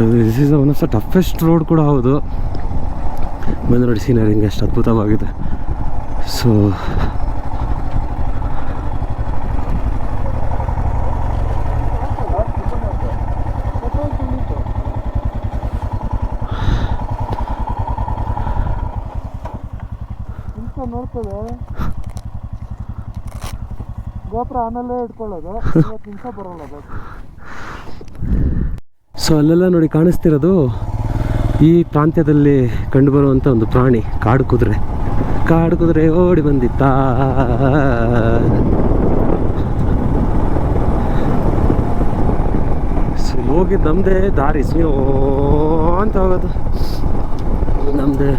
So this is one of the toughest road ಕೂಡ ಹೌದು. ಬಂದು ನೋಡಿ ಸೀನರಿ ಹಿಂಗೆ ಎಷ್ಟು ಅದ್ಭುತವಾಗಿದೆ ಸೊ ಗೋಪುರ ಆಮೇಲೆ ಇಟ್ಕೊಳ್ಳೋದು. ಬರೋಲ್ಲ ಸೊ ಅಲ್ಲೆಲ್ಲ ನೋಡಿ ಕಾಣಿಸ್ತಿರೋದು ಈ ಪ್ರಾಂತ್ಯದಲ್ಲಿ ಕಂಡುಬರುವಂಥ ಒಂದು ಪ್ರಾಣಿ, ಕಾಡು ಕುದುರೆ. ಕಾಡು ಕುದುರೆ ಓಡಿ ಬಂದಿತ್ತ? ಹೋಗಿ ನಮ್ಮದೇ ದಾರಿ ಸ್ಯೋ ಅಂತ ಹೋಗೋದು. ನಮ್ಮದೇ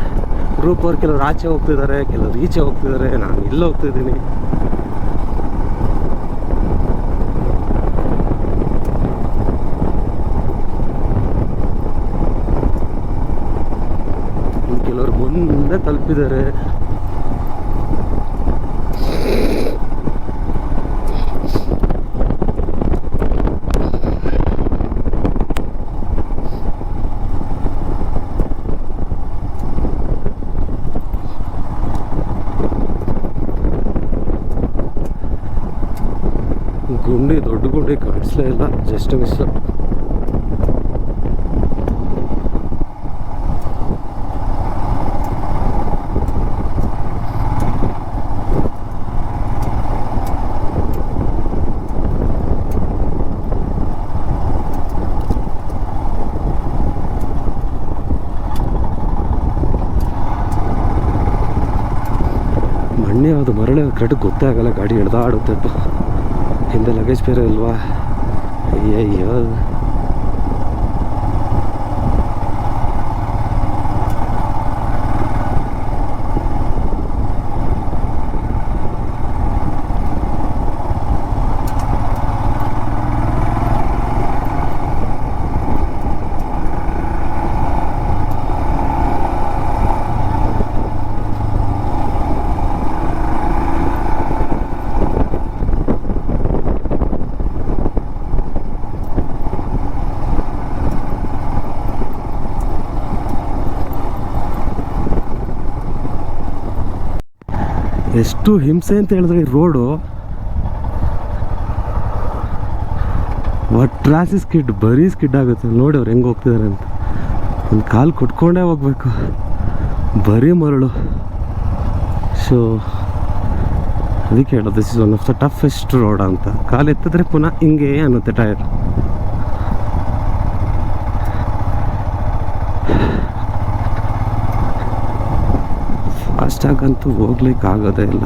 ಗ್ರೂಪ್ ಅವ್ರು ಕೆಲವ್ರು ಆಚೆ ಹೋಗ್ತಿದ್ದಾರೆ, ಕೆಲವ್ರು ಈಚೆ ಹೋಗ್ತಿದ್ದಾರೆ, ನಾನು ಇಲ್ಲಿ ಹೋಗ್ತಿದ್ದೀನಿ ಇನ್ನು ಕೆಲವರು ಮುಂದೆ ತಲುಪಿದ್ದಾರೆ. ಗುಂಡಿ ದೊಡ್ಡ ಗುಂಡಿ ಕಾಣಿಸ್ಲೇ ಇಲ್ಲ ಜಸ್ಟ್ ಮಿಸ್ ಮಣ್ಣೆ ಅದು ಮರಳೆ ಕರೆಕ್ಟ್ ಗೊತ್ತೇ ಆಗಲ್ಲ ಗಾಡಿ ಹಿಡ್ದಾಡುತ್ತೆ ಹಿಂದೆ ಲಗೇಜ್ ಬೇರೆ ಅಲ್ವಾ ಅಯ್ಯಯ್ಯೋ. ಎಷ್ಟು ಹಿಂಸೆ ಅಂತ ಹೇಳಿದ್ರೆ ಈ ರೋಡು ಒಟ್ರಾಸಿ ಸ್ಕಿಡ್ ಬರೀ ಸ್ಕಿಡ್ ಆಗುತ್ತೆ. ನೋಡಿ ಅವ್ರು ಹೆಂಗೆ ಹೋಗ್ತಿದ್ದಾರೆ ಅಂತ. ಒಂದು ಕಾಲು ಕೊಟ್ಕೊಂಡೇ ಹೋಗ್ಬೇಕು. ಬರೀ ಮರಳು. ಸೊ ಅದಕ್ಕೆ ಹೇಳೋದು this is one of the toughest road ಅಂತ. ಕಾಲು ಎತ್ತಿದ್ರೆ ಪುನಃ ಹಿಂಗೆ ಅನ್ನುತ್ತೆ ಟೈರ್. ಫಾಸ್ಟಾಗಂತೂ ಹೋಗ್ಲಿಕ್ಕೆ ಆಗೋದೇ ಇಲ್ಲ.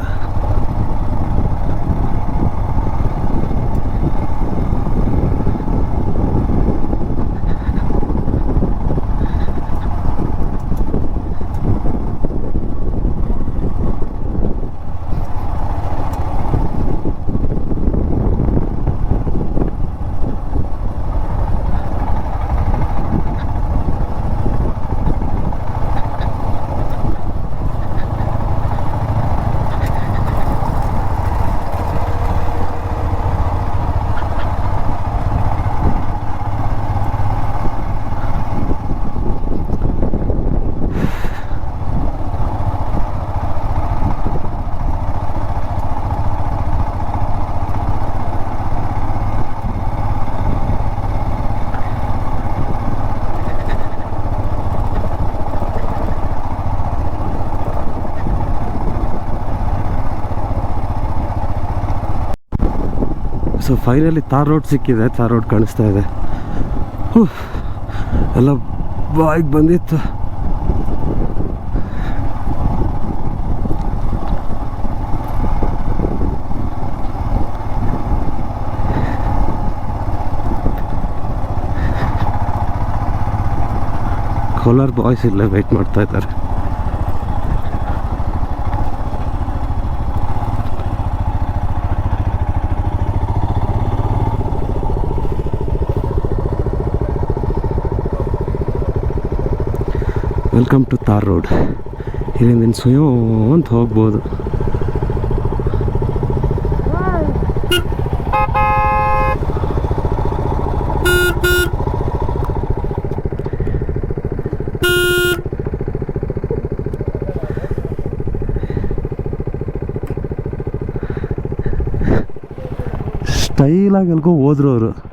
ಸೊ ಫೈನಲಿ ತಾರ್ ರೋಡ್ ಸಿಕ್ಕಿದೆ. ತಾರ್ ರೋಡ್ ಕಾಣಿಸ್ತಾ ಇದೆ. ಎಲ್ಲ ಬಾಯಿಗೆ ಬಂದಿತ್ತು. ಕೋಲಾರ್ ಬಾಯ್ಸ್ ಇಲ್ಲೇ ವೆಯ್ಟ್ ಮಾಡ್ತಾ ಇದ್ದಾರೆ. ವೆಲ್ಕಮ್ ಟು ತಾರ್ ರೋಡ್ ಇಲ್ಲಿಂದ ಸುಯೋ ಅಂತ ಹೋಗ್ಬೋದು. ಸ್ಟೈಲಾಗಿ ಎಲ್ಗೋ ಹೋದ್ರು ಅವರು.